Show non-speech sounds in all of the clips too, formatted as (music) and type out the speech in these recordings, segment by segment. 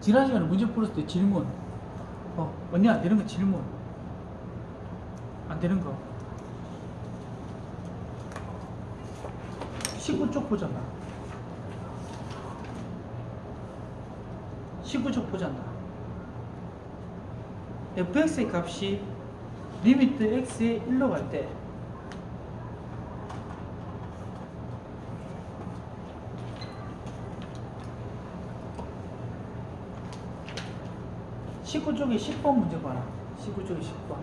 지난 시간에 문제 풀었을 때 질문. 어, 언니 안 되는 거 질문. 안 되는 거. 19쪽 보잖아. 19쪽 보잖아. fx의 값이 리미트 x에 1로 갈 때 19 쪽에 10번 문제 봐라. 19 쪽에 10번.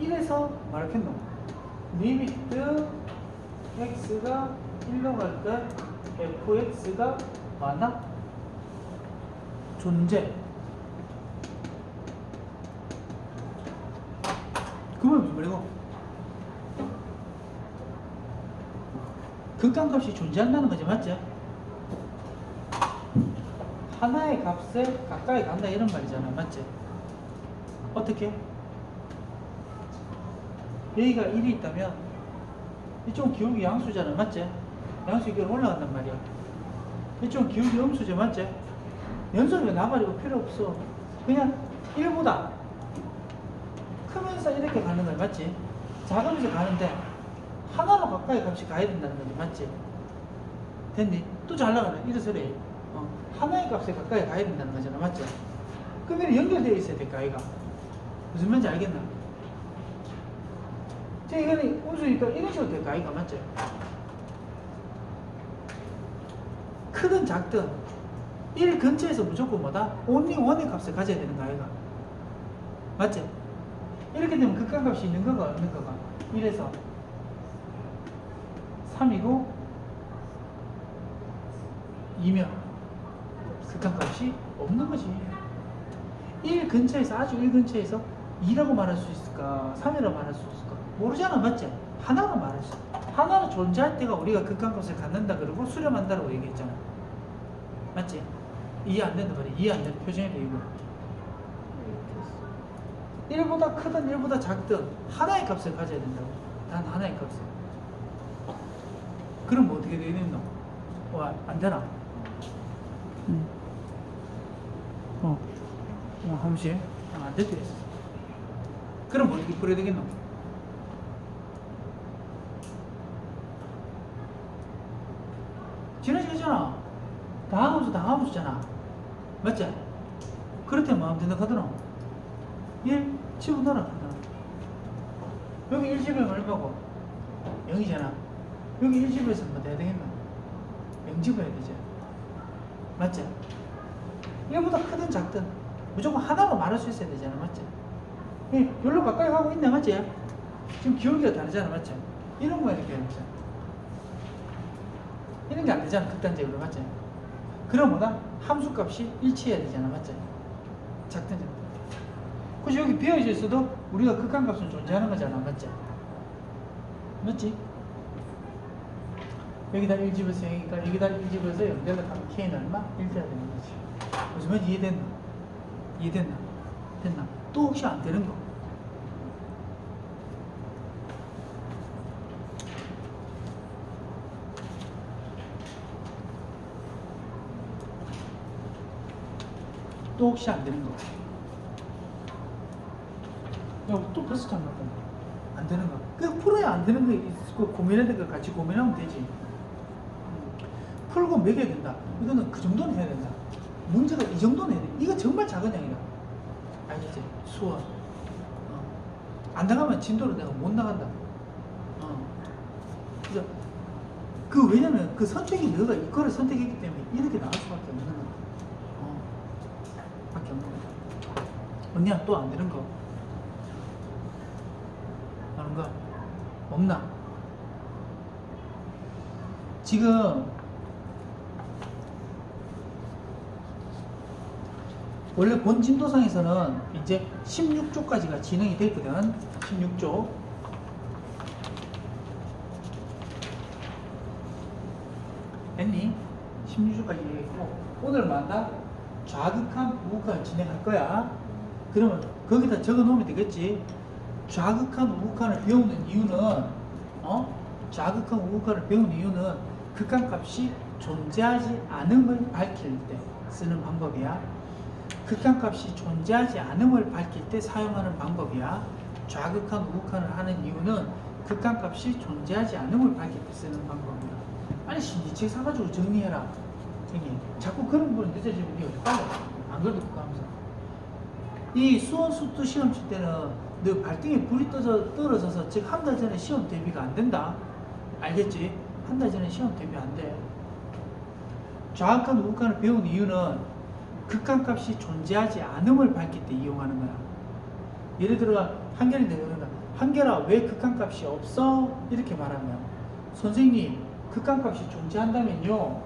이래서 말했노. 리미트 x가 1로 갈 때 fx가 많아? 존재. 그러면 무슨 말이고? 극단값이 존재한다는 거지, 맞지? 하나의 값에 가까이 간다 이런 말이잖아, 맞지? 어떻게? 여기가 1이 있다면 이쪽은 기울기 양수잖아 맞지? 양수 이렇게 올라간단 말이야 이쪽은 기울기 음수죠 맞지? 연속이 나발이고 필요 없어 그냥 1보다 크면서 이렇게 가는 거야 맞지? 작으면서 가는데 하나로 가까이 값이 가야 된다는 거지 맞지? 됐니? 또 잘 나가네 이래서 그래 어, 하나의 값에 가까이 가야 된다는 거잖아 맞지? 그러면 연결되어 있어야 될까 아이가 무슨 말인지 알겠나? 자, 이거는 운수니까 이런 식으로 될까? 아이가 맞죠? 크든 작든 1 근처에서 무조건 뭐다? only one의 값을 가져야 되는 거 아이가? 맞지? 이렇게 되면 극한값이 있는 거가 없는 거가 1에서 3이고 2면 극한값이 없는 거지 1 근처에서 아주 1 근처에서 2라고 말할 수 있을까? 3이라고 말할 수 있을까? 모르잖아, 맞지? 하나로 있어. 하나로 존재할 때가 우리가 극한값을 갖는다 그러고 수렴한다라고 얘기했잖아. 맞지? 이해 안 된다 말이야. 이해 안 된다. 표정이 돼, 이거. 1보다 크든 1보다 작든 하나의 값을 가져야 된다고. 단 하나의 값을. 그럼 뭐 어떻게 되겠노? 와, 안 되나? 응. 어. 어, 한 번씩. 아, 안 됐대. 그럼 뭐 어떻게 풀어야 되겠노? 지나치잖아. 다함수 다함수잖아. 맞지? 그렇게 마음 든다 하더라. 1 집어넣어라 하더라. 여기 1 집으면 얼마고? 0이잖아. 여기 1 집에서 뭐 돼야 되겠나? 0 집어야 되지. 맞지? 1보다 크든 작든 무조건 하나로 말할 수 있어야 되잖아. 맞지? 예, 여기로 가까이 가고 있네. 맞지? 지금 기울기가 다르잖아. 맞지? 이런 거야 이렇게 맞지? 이런 게안 되잖아. 극단적으로 맞지? 그럼 뭐다? 함수 값이 일치해야 되잖아. 맞지? 작든 작든. 그래서 여기 비어져 있어도 우리가 극한 값은 존재하는 거잖아. 맞지? 맞지? 여기다 1집에서 여기가 여기다 1집에서 연결을 하면 K는 얼마? 1돼야 되는 거지. 무슨 말인지 이해됐나? 이해됐나? 됐나? 또 혹시 안 되는 거? 또 혹시 안 되는 거? 야, 또 벌써 잘못안 되는 거. 그 풀어야 안 되는 거 있고 고민해야 될거 같이 고민하면 되지. 음. 풀고 매겨야 된다. 이거는 그 정도는 해야 된다. 문제가 이 정도는 해야 돼. 이거 정말 작은 양이다. 알겠지? 수원. 어. 안 나가면 진도를 내가 못 나간다. 어. 그 왜냐면 그 선택이 너가 이거를 선택했기 때문에 이렇게 나갈 수밖에 없는 거야. 언니야 또 안 되는 거. 아는가 없나? 지금 원래 본 진도상에서는 이제 16조까지가 진행이 됐거든. 16조. 됐니? 16조까지. 얘기했고 오늘마다 좌극한 부부가 진행할 거야. 그러면 거기다 적어 놓으면 되겠지. 좌극한 우극한을 배우는 이유는 어? 좌극한 우극한을 배우는 이유는 극한 값이 존재하지 않음을 밝힐 때 쓰는 방법이야. 극한 값이 존재하지 않음을 밝힐 때 사용하는 방법이야. 좌극한 우극한을 하는 이유는 극한 값이 존재하지 않음을 밝힐 때 쓰는 방법이야. 아니 신지책 사가지고 정리해라. 형님 자꾸 그런 분이 늦어지면 니 어떡하려? 안 그래도. 이 수원 수투 시험 칠 때는 너 발등에 불이 떠져, 떨어져서 즉 한 달 전에 시험 대비가 안 된다. 알겠지? 한 달 전에 시험 대비 안 돼. 좌극한 우극한을 배운 이유는 극한값이 존재하지 않음을 밝힐 때 이용하는 거야. 예를 들어 한결인데 그런다. 한결아 왜 극한값이 없어? 이렇게 말하면 선생님 극한값이 존재한다면요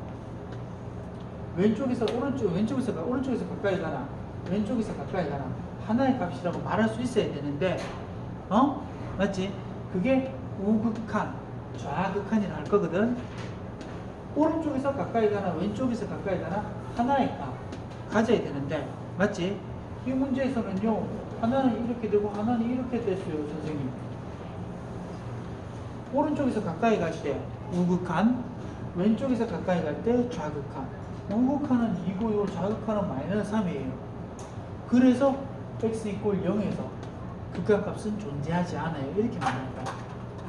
왼쪽에서 오른쪽 왼쪽에서 가- 오른쪽에서 가까이 가나 왼쪽에서 가까이 가나 하나의 값이라고 말할 수 있어야 되는데 어 맞지? 그게 우극한 좌극한이라 할 거거든. 오른쪽에서 가까이 가나 왼쪽에서 가까이 가나 하나의 값 가져야 되는데 맞지? 이 문제에서는요 하나는 이렇게 되고 하나는 이렇게 됐어요 선생님 오른쪽에서 가까이 갈 때 우극한 왼쪽에서 가까이 갈 때 좌극한 우극한은 2고요 좌극한은 마이너스 3이에요 그래서 x 이꼴 0에서 극한값은 존재하지 않아요 이렇게 거야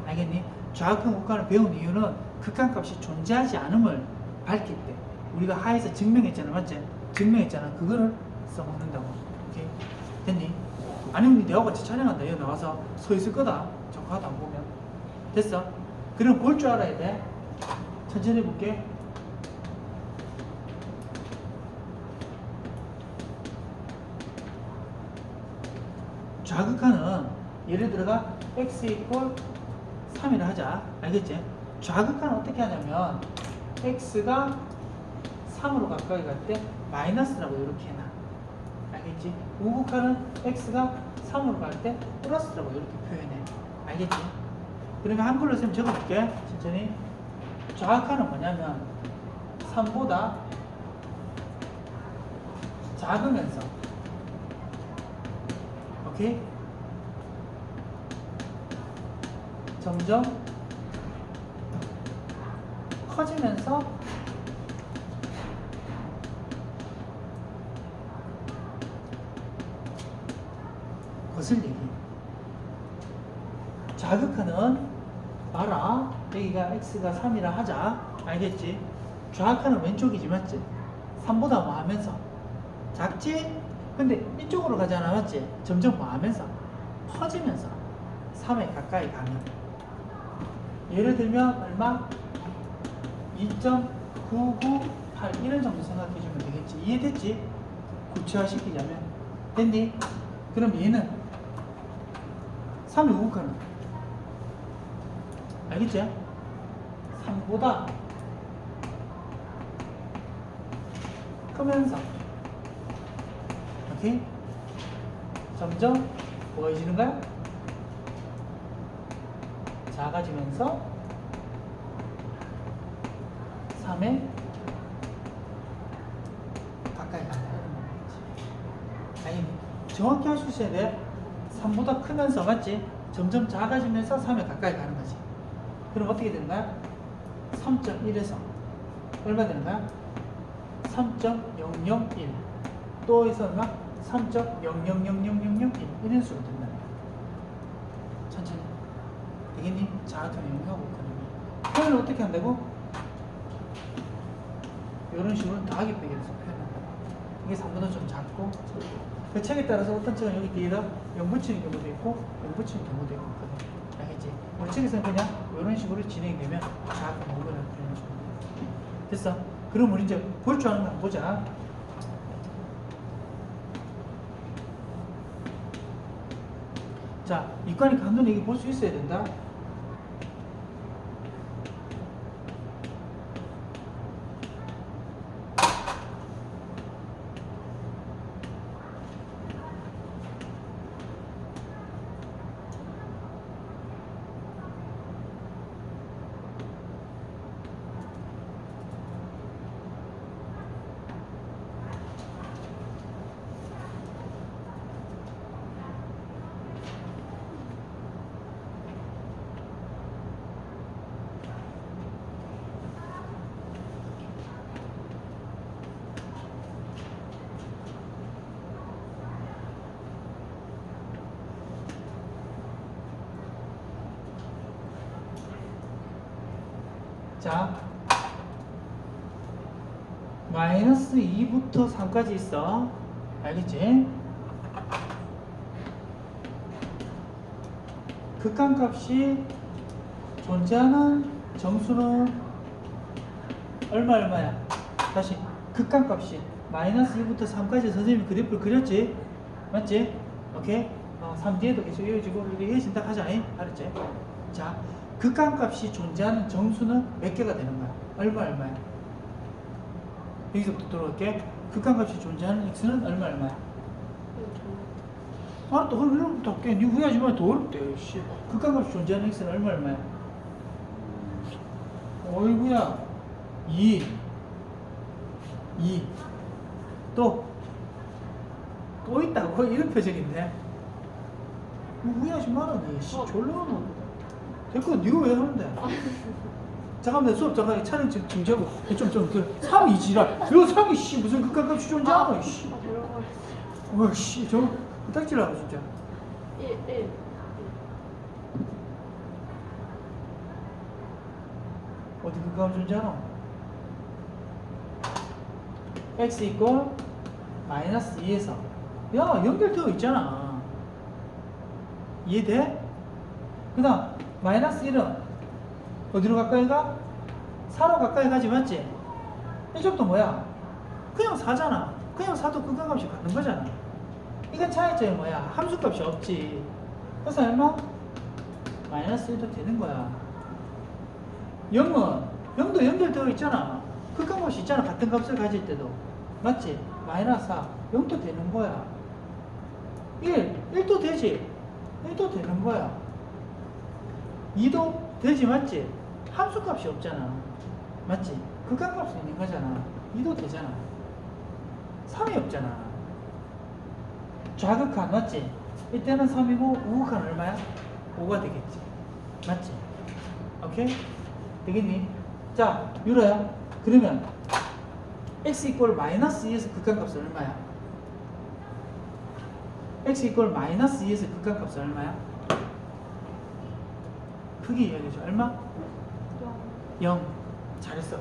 알겠니? 좌극한 우극한을 배운 이유는 극한값이 존재하지 않음을 밝힐 때 우리가 하에서 증명했잖아 맞지? 증명했잖아 그거를 써먹는다고 오케이? 됐니? 아니면 내가 같이 촬영한다 여기 나와서 서 있을 거다 저거 하도 안 보면 됐어? 그럼 볼 줄 알아야 돼 천천히 볼게 좌극한은 예를 들어가 x 이퀄 3이라 하자 알겠지? 좌극한은 어떻게 하냐면 x가 3으로 가까이 갈 때 마이너스라고 이렇게 해놔 알겠지? 우극한은 x가 3으로 갈 때 플러스라고 이렇게 표현해 알겠지? 그러면 한글로 쓰면 적어볼게 천천히 좌극한은 뭐냐면 3보다 작으면서 오케이? 점점 커지면서 얘기해. 자극하는 봐라. 여기가 x가 3이라 하자. 알겠지? 좌극하는 왼쪽이지 맞지? 3보다 뭐 하면서 작지? 근데 이쪽으로 가잖아 맞지? 점점 뭐 하면서 커지면서 3에 가까이 가면 예를 들면 얼마? 2.998 이런 정도 생각해 주면 되겠지 이해됐지? 구체화시키자면 됐니? 그럼 얘는 3의 우극하는 알겠지? 3보다 크면서 오케이? 점점 보여지는가요? 작아지면서 3에 가까이 가는 거지. 아니, 정확히 할 수 있어야 돼. 3보다 크면서, 맞지? 점점 작아지면서 3에 가까이 가는 거지. 그럼 어떻게 되는가요? 3.1에서 얼마 되는가요? 3.001 또 있었나? 3.0000000 이런 수로 된답니다. 천천히. 되겠니? 자아톤 이용하고 그러면. 표현을 어떻게 한다고? 이런 식으로 더하기 빼기 해서 표현한다. 이게 3분의 좀 작고 그 책에 따라서 어떤 책은 여기 뒤에다 0 붙이는 경우도 있고 0 붙이는 경우도 있고 그거든. 알겠지? 우리 책에서는 그냥 이런 식으로 진행되면 자아톤 오거나 그런 식으로. 됐어? 그럼 우리 이제 볼 줄 아는 거 보자. 이과니 간단히 이게 볼 수 있어야 된다. 자, 마이너스 2부터 3까지 있어. 알겠지? 극한값이 존재하는 정수는 얼마 얼마야? 다시 극한값이 마이너스 2부터 3까지 선생님이 그래프를 그렸지? 맞지? 오케이? 어, 3 뒤에도 계속 이어지고 이어진다 하자 잉? 알았지? 자 극한값이 존재하는 정수는 몇 개가 되는 거야? 얼마 얼마야? 여기서부터 들어올게 극한값이 존재하는 x는 얼마 얼마야? 아, 또 그럼 이런부터 할게. 니 후회하지 마. 더 어렵대. 씨. 극한값이 존재하는 x는 얼마 얼마야? 어이구야. 2. 2. 또. 또 있다고? 이런 표정인데. 니 후회하지 마라, 니. 씨, 어. 졸라 뭐. 됐고, 니가 왜 하는데? 잠깐만, 내 수업 잠깐 촬영 지금 중지하고. 좀, 좀, 그, 3, 2 지랄. 저 3이, 씨, 무슨 존재하노, 씨. 아, 씨, 저, 딱지라고, 진짜. 1, 1. 어디 그거 존재하노? x 이꼴 마이너스 2에서 야 연결되어 있잖아 이해돼? 그 다음 마이너스 1은 어디로 가까이 가? 4로 가까이 가지 맞지? 이쪽도 뭐야? 그냥 4잖아 그냥 4도 극한값이 같은 거잖아 이건 차이점이 뭐야? 함수값이 없지 그래서 얼마? 마이너스 1도 되는 거야 0은 0도 연결되어 있잖아. 극한값이 있잖아. 같은 값을 가질 때도. 맞지? 마이너스 4. 0도 되는 거야. 1. 1도 되지? 1도 되는 거야. 2도 되지? 맞지? 함수값이 없잖아. 맞지? 극한값이 있는 거잖아. 2도 되잖아. 3이 없잖아. 좌극한 맞지? 이때는 3이고 우극한 얼마야? 5가 되겠지. 맞지? 오케이? 되겠니? 자, 유라야. 그러면 x 이꼴 마이너스 2에서 극한값은 얼마야? x 이꼴 마이너스 2에서 극한값은 얼마야? 크게 이야기해줘. 얼마? 0. 잘했어.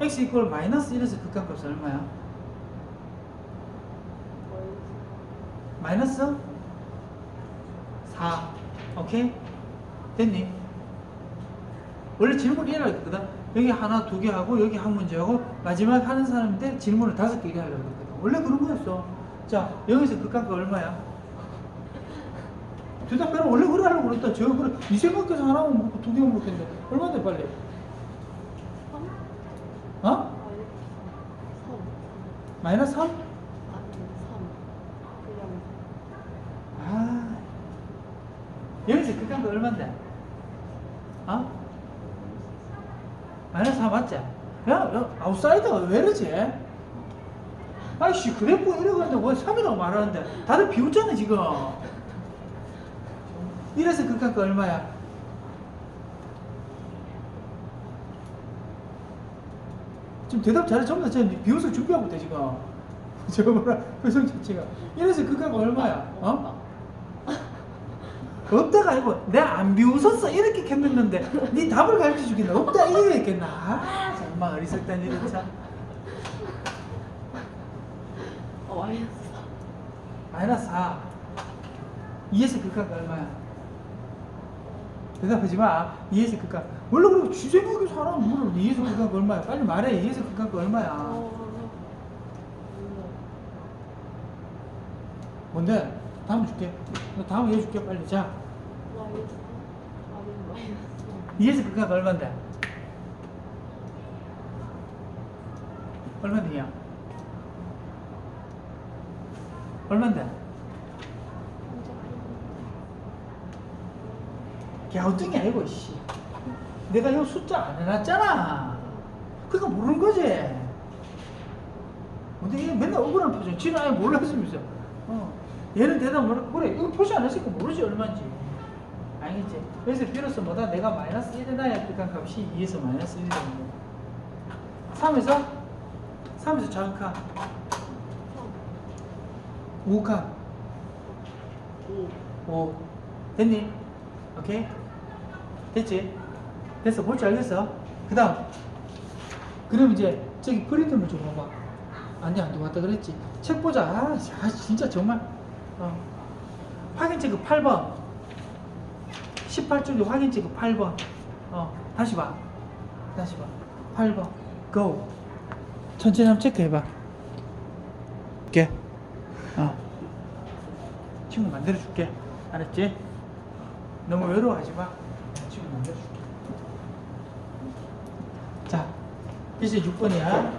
x 이꼴 마이너스 1에서 극한값은 얼마야? 마이너스 4. 오케이? 됐니? 원래 질문 이해를 했거든. 여기 하나, 두 개 하고, 여기 한 문제 하고, 마지막 하는 사람인데 질문을 다섯 개 하려고 했거든. 원래 그런 거였어. 자, 여기서 극한가 얼마야? 대답해라. 원래 그래 하려고 그랬다. 저 그래. 이 생각해서 하나만 먹고 두 개만 먹겠는데. 얼마인데, 빨리? 3? 어? 마이너스 3? 아니, 3. 그냥 아. 여기서 극한가 얼마인데? 어? 마이너스 4 맞지? 야, 야 아웃사이더가 왜 이러지? 아이씨, 그래프 이러는데 왜 3이라고 말하는데? 다들 비웃잖아, 지금. 이래서 극한가 얼마야? 지금 대답 잘해. 전부 다 지금 비웃을 준비하고 있대, 지금. (laughs) 저거 뭐라, 표정 자체가. 이래서 극한가 얼마야? 어? (laughs) 없다가 아니고 내가 안 비웃었어 이렇게 했는데 네 답을 가르쳐 주겠나 없다 이렇게 했겠나 아 정말 어리석단 일은 참 어, 마이너스 마이너스 4 2에서 극한가 얼마야 대답하지 마. 2에서 극한 원래 그리고 주제목이 사람 물어 2에서 극한가 얼마야? 빨리 말해. 2에서 극한가 얼마야? 어, 뭔데? 다음 줄게. 너 다음 해줄게 빨리. 자. 아니, 마이너스 2에서 극한가 얼마인데? 얼마냐 얼마인데 갸우뚱이 아니고 씨. 내가 이 숫자 안 해놨잖아. 그러니까 모르는 거지. 근데 얘 맨날 억울한 표정. 지는 아예 몰랐으면서. 어. 얘는 대답 모르 그래 이거 표시 안 했으니까 모르지 얼마인지. 알겠지? 그래서 비로소 뭐다 내가 마이너스 1에 놔야 극한 값이 2에서 마이너스 1이 되는 거야. 3에서 3에서 자극한 5칸 5. 5 됐니? 오케이? 됐지? 됐어. 볼 줄 알겠어? 그 다음. 그럼 이제 저기 프린트물 좀 봐봐 아니 안 들어왔다 그랬지? 책 보자. 아, 아, 진짜 정말. 어. 확인 체크 8번. 18쪽에 확인 체크 8번. 어 다시 봐. 다시 봐. 8번. 고. 천천히 한번 체크해봐. 이렇게. 어. 친구 만들어줄게. 알았지? 너무 외로워하지 마. 친구 만들어줄게. 자 이제 6번이야.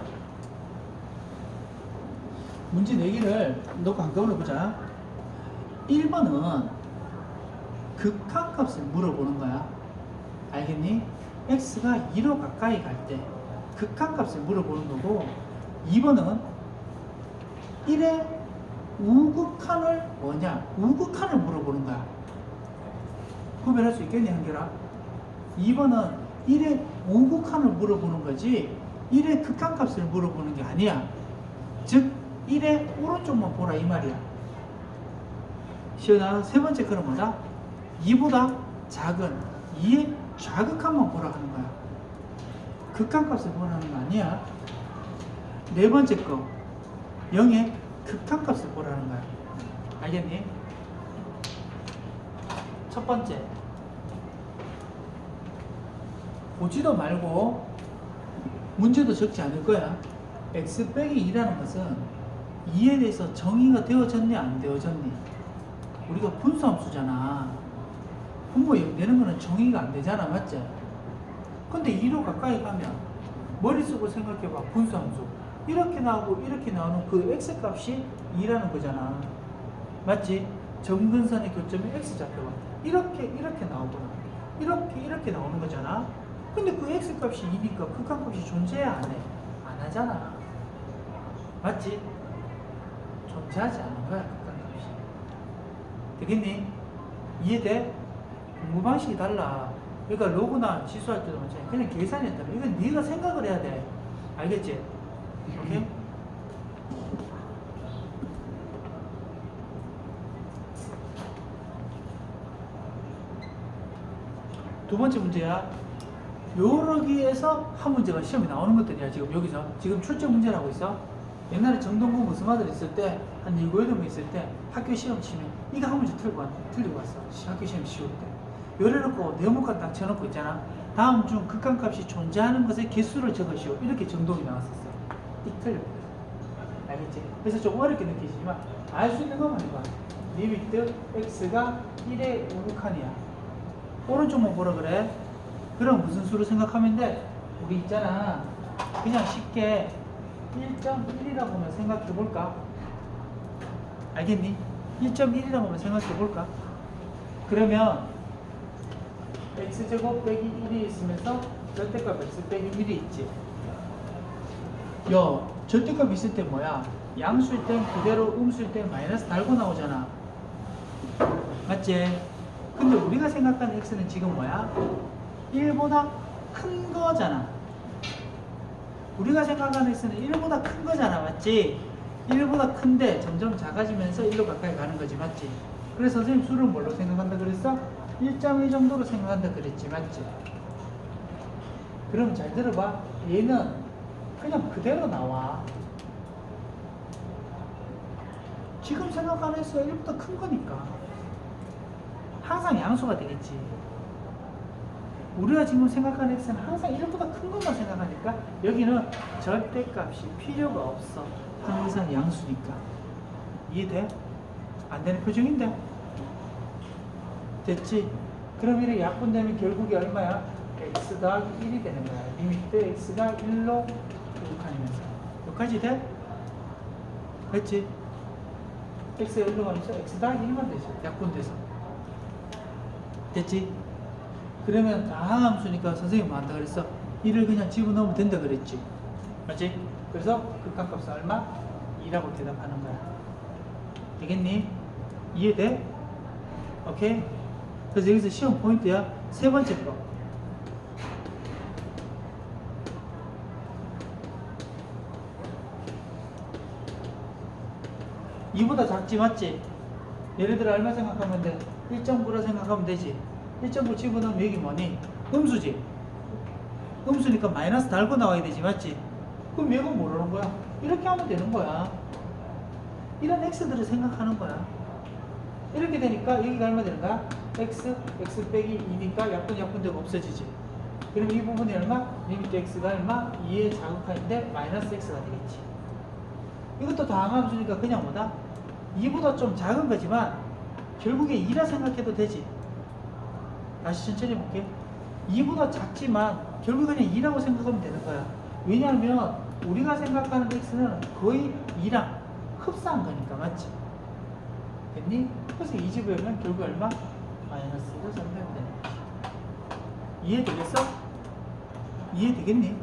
문제 4개를 놓고 한꺼번에 보자. 1번은 극한값을 물어보는 거야. 알겠니? x가 2로 가까이 갈 때 극한값을 물어보는 거고 2번은 1의 우극한을 뭐냐? 우극한을 물어보는 거야 구별할 수 있겠니 한결아? 2번은 1의 우극한을 물어보는 거지 1의 극한값을 물어보는 게 아니야 즉 1의 오른쪽만 보라 이 말이야 시연아 세 번째 거는 뭐다? 2보다 작은 2의 좌극한만 보라 하는 거야 극한값을 보라는 거 아니야 네 번째 거 0의 극한값을 보라는 거야 알겠니? 첫 번째. 보지도 말고 문제도 적지 않을 거야. X 빼기 2라는 것은 2에 대해서 정의가 되어졌니 안 되어졌니 우리가 분수함수잖아. 분모 내는 거는 정의가 안 되잖아 맞지? 근데 2로 가까이 가면 머릿속으로 생각해봐 분수함수. 이렇게 나오고 이렇게 나오는 그 x 값이 2라는 거잖아. 맞지? 점근선의 교점이 x 잡혀봐 이렇게 이렇게 나오거나 이렇게 이렇게 나오는 거잖아 근데 그 x 값이 2니까 극한 값이 존재해 안 해? 안 하잖아 맞지? 존재하지 않은 거야 극한 값이 되겠니? 이해돼? 공부 방식이 달라 그러니까 로그나 지수할 때도 마찬가지 그냥 계산이 한다 이건 네가 생각을 해야 돼 알겠지? 오케이? 두 번째 문제야. 요러기에서 한 문제가 시험에 나오는 것들이야, 지금 여기서. 지금 출제 문제라고 있어. 옛날에 정동구 무슨 아들 있을 때, 한 7, 8명 있을 때, 학교 시험 치면, 이거 한 문제 틀고, 왔, 틀리고 왔어. 시- 학교 시험 쉬울 때. 요래놓고 네모칸 딱 쳐놓고 있잖아. 다음 중 극한값이 존재하는 것의 개수를 적으시오. 이렇게 정동이 나왔었어. 띡 틀려. 알겠지? 그래서 좀 어렵게 느끼지만, 알 수 있는 것만 해봐. 리미트 x가 1의 우극한이야. 오른쪽만 보라 그래. 그럼 무슨 수로 생각하면 돼? 우리 있잖아. 그냥 쉽게 1.1이라고만 생각해 볼까? 알겠니? 1.1이라고만 생각해 볼까? 그러면 x제곱 빼기 1이 있으면서 절대값 x 빼기 1이 있지. 야, 절대값 있을 때 뭐야? 양수일 땐 그대로 음수일 땐 마이너스 달고 나오잖아. 맞지? 근데 우리가 생각하는 x는 지금 뭐야? 1보다 큰 거잖아. 우리가 생각하는 x는 1보다 큰 거잖아. 맞지? 1보다 큰데 점점 작아지면서 1로 가까이 가는 거지. 맞지? 그래서 선생님 수를 뭘로 생각한다 그랬어? 1.1 정도로 생각한다 그랬지. 맞지? 그럼 잘 들어봐. 얘는 그냥 그대로 나와. 지금 생각하는 x가 1보다 큰 거니까. 항상 양수가 되겠지. 우리가 지금 생각하는 x는 항상 1보다 큰 것만 생각하니까 여기는 절대값이 필요가 없어. 항상 양수니까. 이해돼? 안 되는 표정인데? 됐지? 그럼 이렇게 약분되면 결국이 얼마야? x 더하기 1이 되는 거야. 리미트 x가 1로 부족하면서. 여기까지 돼? 됐지? x가 1로 가면서 x 더하기 1만 되죠. 약분돼서. 됐지? 그러면 다 함수니까 선생님 뭐 한다 그랬어? 1을 그냥 집어넣으면 된다 그랬지. 맞지? 그래서 극한값은 얼마? 2라고 대답하는 거야. 되겠니? 이해돼? 오케이? 그래서 여기서 시험 포인트야. 세 번째 거. 이보다 작지 맞지? 예를 들어 얼마 생각하면 돼? 1.9라 생각하면 되지. 1.9 집어넣으면 여기 뭐니? 음수지. 음수니까 마이너스 달고 나와야 되지 맞지? 그럼 얘가 뭐라는 거야? 이렇게 하면 되는 거야 이런 x들을 생각하는 거야 이렇게 되니까 여기가 얼마 되는 거야? x, x 빼기 2니까 약분 약분되고 없어지지 그럼 이 부분이 얼마? 리미트 x가 얼마? 2의 자극하인데 마이너스 x가 되겠지 이것도 다항함수니까 그냥 뭐다? 2보다 좀 작은 거지만 결국에 2라 생각해도 되지 다시 천천히 볼게 2보다 작지만 결국 그냥 2라고 생각하면 되는 거야 왜냐하면 우리가 생각하는 x는 거의 2랑 흡사한 거니까 맞지? 됐니? 그래서 이 집에 오면 결국 얼마? 마이너스 1을 선택하면 되는 거지 이해되겠어? 이해되겠니?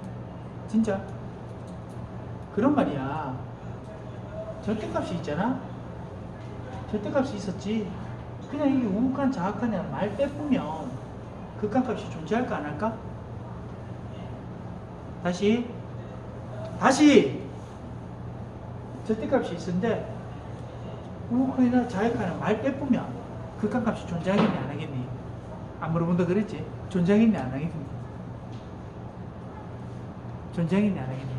진짜? 그런 말이야 절대값이 있잖아? 절대값이 있었지 그냥 이게 우욱한 자악한 말 빼보면 극한값이 존재할까 안 할까? 다시 다시 절대값이 있는데 우욱한이나 자악한 말 빼보면 극한값이 존재하겠니 안 하겠니? 안 물어본다 그랬지? 존재하겠니 안 하겠니? 존재하겠니 안 하겠니?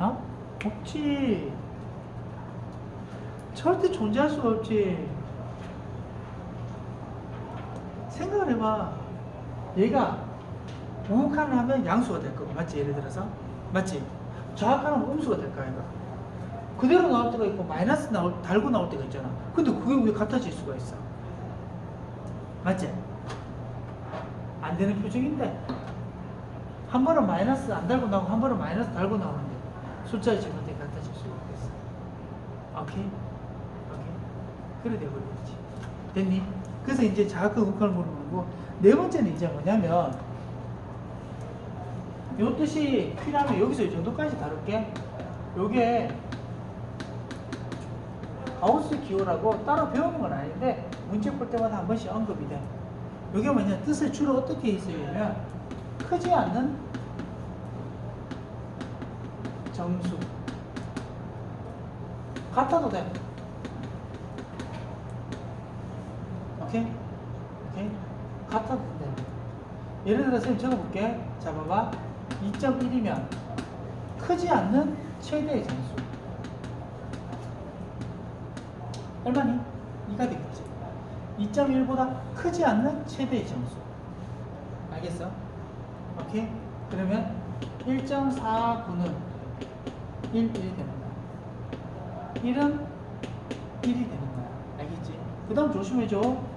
어? 없지. 절대 존재할 수가 없지. 생각을 해봐. 얘가 우욱하는 하면 양수가 될 거고, 맞지? 예를 들어서. 맞지? 좌악하는 음수가 될 거야, 얘가. 그대로 나올 때가 있고, 마이너스 나올, 달고 나올 때가 있잖아. 근데 그게 왜 같아질 수가 있어? 맞지? 안 되는 표정인데. 한 번은 마이너스 안 달고 나오고, 한 번은 마이너스 달고 나오는데, 숫자의 제곱이 같아질 수가 있겠어. 오케이? 오케이? 그래 돼버리지. 됐니? 그래서 이제 자학과 국화를 물어보는 거고, 네 번째는 이제 뭐냐면, 요 뜻이 필요하면 여기서 이 정도까지 다룰게. 요게, 가우스 기호라고 따로 배우는 건 아닌데, 문제 볼 때마다 한 번씩 언급이 돼. 요게 뭐냐, 뜻을 주로 어떻게 있으면, 크지 않는 정수. 같아도 돼. 오케이? 오케이? 같아도 돼. 예를 들어 선생님 적어볼게. 자, 봐봐. 2.1이면 크지 않는 최대의 정수. 얼마니? 2가 되겠지. 2.1보다 크지 않는 최대의 정수. 알겠어? 오케이? 그러면 1.49는 1, 1 되는 거야. 1은 1이 되는 거야. 알겠지? 그 다음 조심해줘.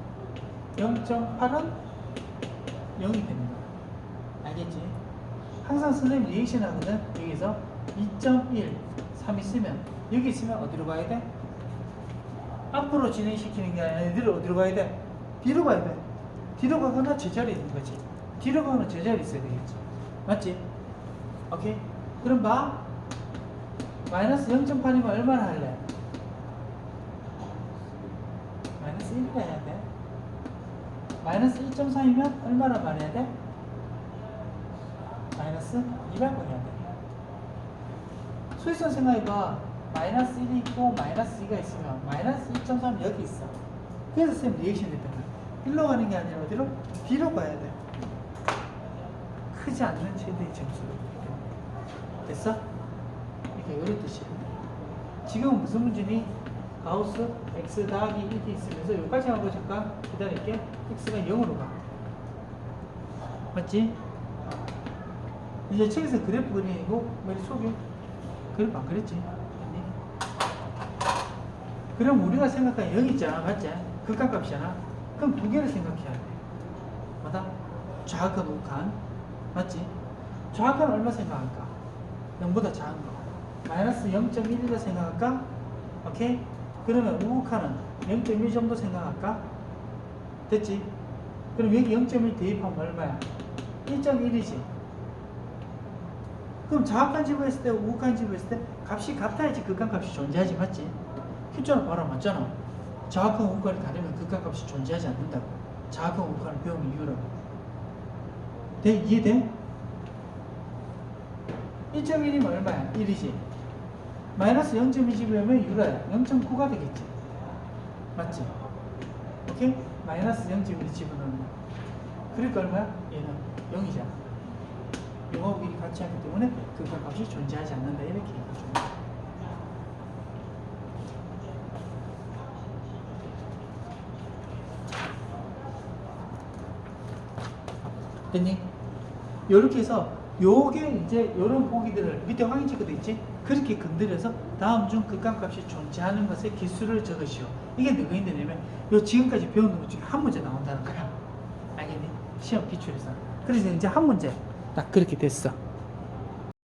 0.8은 0이 되는 거야. 알겠지? 항상 선생님 리액션 하거든. 여기서 2.1, 3 있으면 여기 있으면 어디로 가야 돼? 앞으로 진행시키는 게 아니라 얘들을 어디로 가야 돼? 뒤로 가야 돼. 뒤로 가거나 제자리에 있는 거지. 뒤로 가거나 제자리에 있어야 되겠지. 맞지? 오케이? 그럼 봐. 마이너스 0.8이면 얼마나 할래? 마이너스 1을 해야 돼. 마이너스 1.3이면 얼마나 말해야 돼? 마이너스 2라고 해야 돼. 수익선 생각해봐. 마이너스 1이 있고 마이너스 2가 있으면 마이너스 1.3 여기 있어. 그래서 쌤 리액션 했던 거야. 일로 가는 게 아니라 어디로? 뒤로 가야 돼. 크지 않는 최대의 점수로. 됐어? 그러니까 이런 뜻이야. 지금은 무슨 문제니? 가우스 x 더하기 1이 있으면서 여기까지 하고 잠깐 기다릴게. x가 0으로 가. 맞지? 이제 책에서 그래프 그리고 머리 속에 그래프 안 그랬지? 맞니? 그럼 우리가 생각한 0 있잖아. 맞지? 극한값이잖아. 그럼 두 개를 생각해야 돼. 맞아? 좌악한 우악한. 맞지? 좌악한 얼마 생각할까? 0보다 작은 거. 마이너스 0.1이라 생각할까? 오케이? 그러면 우극한은 0.1 정도 생각할까? 됐지? 그럼 여기 0.1 대입하면 얼마야? 1.1이지. 그럼 좌악한 집을 했을 때, 우극한 집을 했을 때 값이 같아야지 극한값이 존재하지, 맞지? 큐자는 바로 맞잖아. 좌악한 우극한이 다르면 극한값이 존재하지 않는다고. 좌악한 우극한을 배우는 이유라고. 돼? 이해돼? 1.1이면 얼마야? 1이지. 마이너스 0.2 집으면 유라야. 0.9가 되겠지. 맞지? 오케이? 마이너스 0.1 집어넣는 거. 그러니까 얼마야? 얘는 0이잖아. 영하고 1이 같이 하기 때문에 극한값이 존재하지 않는다 이렇게 얘기해줍니다. 됐니? 요렇게 해서 요게 이제 요런 보기들을 밑에 확인 체크도 있지? 그렇게 건드려서 다음 중 극한값이 존재하는 것의 기수를 적으시오. 이게 누가 있느냐면 요 지금까지 배운 것 중에 한 문제 나온다는 거야. 알겠니? 시험 기출에서. 그래서 이제 한 문제 딱 그렇게 됐어.